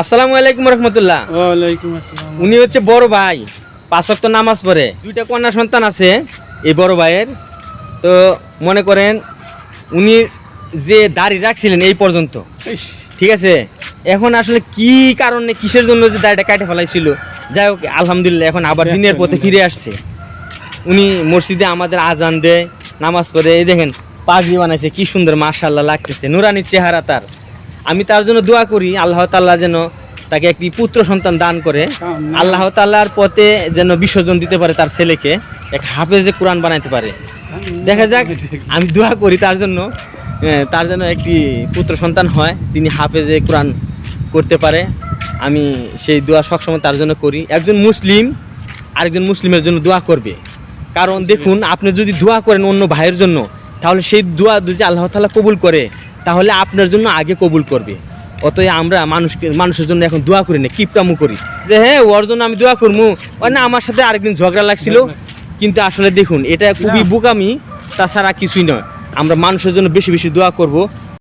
আসসালামু আলাইকুম রহমতুল্লাহ। ওয়ালাইকুম আসসালাম। উনি হচ্ছে বড় ভাই পাঁচ ওয়াক্ত নামাজ পড়ে। দুইটা কন্যা সন্তান আছে এই বড় ভাইয়ের। তো মনে করেন উনি যে দাড়ি রাখছিলেন এই পর্যন্ত। ঠিক আছে? এখন আসলে কি কারণে কিসের জন্য যে দাড়িটা কাটে ফেলাইছিল? যাই হোক আলহামদুলিল্লাহ এখন আবার দিনের পথে ফিরে আসছে। উনি মসজিদে আমাদের আজান দেয় নামাজ পড়ে। এই দেখেন পাগড়ি বানাইছে কি সুন্দর মাশাল্লাহ লাগতেছে। নুরানির চেহারা তার। আমি তার জন্য দোয়া করি আল্লাহ তাল্লাহ যেন তাকে একটি পুত্র সন্তান দান করে। আল্লাহ তাল্লাহর পথে যেন বিসর্জন দিতে পারে তার ছেলেকে এক হাফেজে কোরআন বানাইতে পারে। দেখা যাক আমি দোয়া করি তার জন্য তার যেন একটি পুত্র সন্তান হয় তিনি হাফেজে কোরআন করতে পারে। আমি সেই দোয়া সবসময় তার জন্য করি। একজন মুসলিম আরেকজন মুসলিমের জন্য দোয়া করবে। কারণ দেখুন আপনি যদি দোয়া করেন অন্য ভাইয়ের জন্য তাহলে সেই দোয়া যদি আল্লাহ তালা কবুল করে তাহলে আপনার জন্য আগে কবুল করবে। অতএব আমরা মানুষকে মানুষের জন্য এখন দোয়া করি না কিপটামু করি। যে হ্যাঁ ওর জন্য আমি দোয়া করব ওই না আমার সাথে আরেকদিন ঝগড়া লাগছিল। কিন্তু আসলে দেখুন এটা খুবই বোকামি তাছাড়া কিছুই নয়। আমরা মানুষের জন্য বেশি বেশি দোয়া করব।